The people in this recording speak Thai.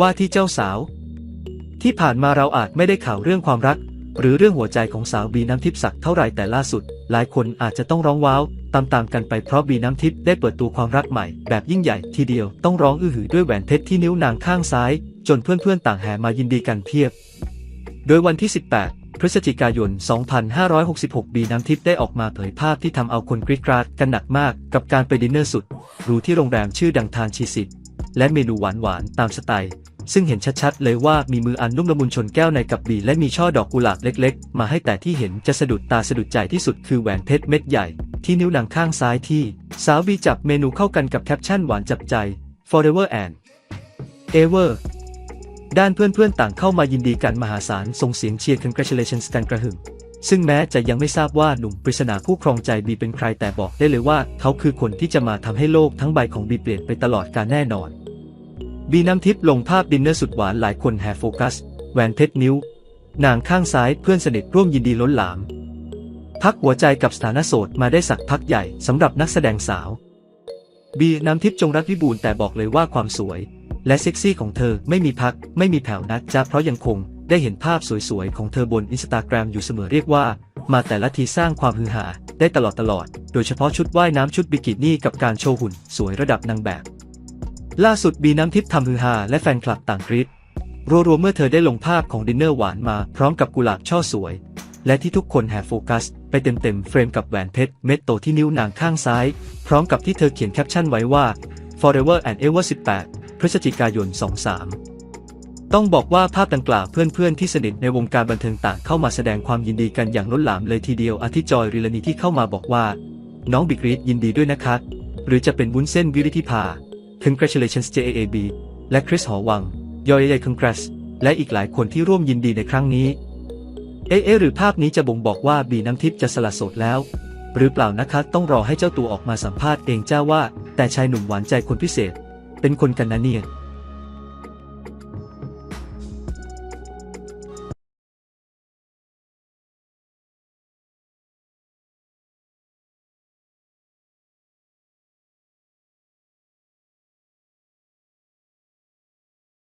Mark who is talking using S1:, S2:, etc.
S1: ว่าที่เจ้าสาว ที่ผ่านมาเราอาจไม่ได้ข่าวเรื่องความรัก หรือเรื่องหัวใจของสาวบีน้ำทิพย์สักเท่าไหร่แต่ล่าสุด หลายคนอาจจะต้องร้องว้าวตามๆกันไปเพราะบีน้ำทิพย์ได้เปิดตัวความรักใหม่ แบบยิ่งใหญ่ทีเดียวต้องร้องอื้อหือด้วยแหวนเพชรที่นิ้วนางข้างซ้าย จนเพื่อนๆต่างแห่มายินดีกันเพียบ โดยวันที่ 18พฤศจิกายน 2566 บีน้ำทิพย์ได้ออกมาเผยภาพที่ทำเอาคนกรีดกราดกันหนักมาก กับการไปดินเนอร์สุดหรูที่โรงแรมชื่อดังทานชีสิต และเมนูหวานๆตามสไตล์ ซึ่งเห็นชัดๆ เลยว่ามีมืออันนุ่มละมุนชนแก้วในกับบีและมีช่อดอกกุหลาบเล็กๆ มาให้แต่ที่เห็นจะสะดุดตาสะดุดใจที่สุดคือแหวนเพชรเม็ดใหญ่ ที่นิ้วนางข้างซ้ายที่ สาวบีจับเมนูเข้ากันกับแคปชั่นหวานจับใจ forever and ever ด้านเพื่อนๆต่างเข้ามายินดีกันมหาศาลส่งเสียงเชียร์ congratulations กันกระหึ่ม ซึ่งแม้จะยังไม่ทราบว่าหนุ่มปริศนาผู้ครองใจบีเป็นใครแต่บอกได้เลยว่า เขาคือคนที่จะมาทำให้โลกทั้งใบของบีเปลี่ยนไปตลอดกาลแน่นอน บีน้ำทิพย์ลงภาพดินเนอร์สุดหวานหลายคนแห่โฟกัสแหวนเพชรนิ้วนางข้างซ้ายเพื่อนสนิทร่วมยินดีล้นหลาม พักหัวใจกับสถานะโสดมาได้สักพักใหญ่สำหรับนักแสดงสาว บีน้ำทิพย์จงรักวิบูลแต่บอกเลยว่าความสวย และเซ็กซี่ของเธอไม่มีพักไม่มีแผ่วนัดจ้าเพราะยังคง ได้เห็นภาพสวยๆ ของเธอบนอินสตาแกรมอยู่เสมอเรียกว่า มาแต่ละทีสร้างความฮือหาได้ตลอดตลอด โดยเฉพาะชุดว่ายน้ำชุดบิกินี่กับการโชว์หุ่นสวยระดับนางแบบ ล่าสุดบีน้ำทิพย์ทำฮือฮาและแฟนคลับต่างกรี๊ดรัวๆเมื่อเธอได้ลงภาพของดินเนอร์หวานมาพร้อมกับกุหลาบช่อสวย และที่ทุกคนแห่โฟกัส ไปเต็มๆเฟรมกับแหวนเพชรเม็ดโตที่นิ้วนางข้างซ้าย พร้อมกับที่เธอเขียนแคปชั่นไว้ว่า forever and ever 18 พฤศจิกายน 23 ต้องบอกว่าภาพดังกล่าวเพื่อนๆที่สนิทในวงการบันเทิงต่างเข้ามาแสดงความยินดีกันอย่างล้นหลามเลยทีเดียวอาทิจอยริลานีที่เข้ามาบอกว่า น้องบิกรีดยินดีด้วยนะคะ หรือจะเป็นวุ้นเส้นวิริธิภา congratulations JAB และคริสหอวัง ยอยย congrats และอีกหลายคนที่ร่วมยินดีในครั้งนี้เอเอ๊ะหรือภาพนี้จะบ่งบอกว่าบีน้ำทิพย์จะสละโสดแล้ว หรือเปล่านะคะต้องรอให้เจ้าตัวออกมาสัมภาษณ์เองเจ้าว่า แต่ชายหนุ่มหวานใจคนพิเศษ เป็นคนกันนะเนี่ย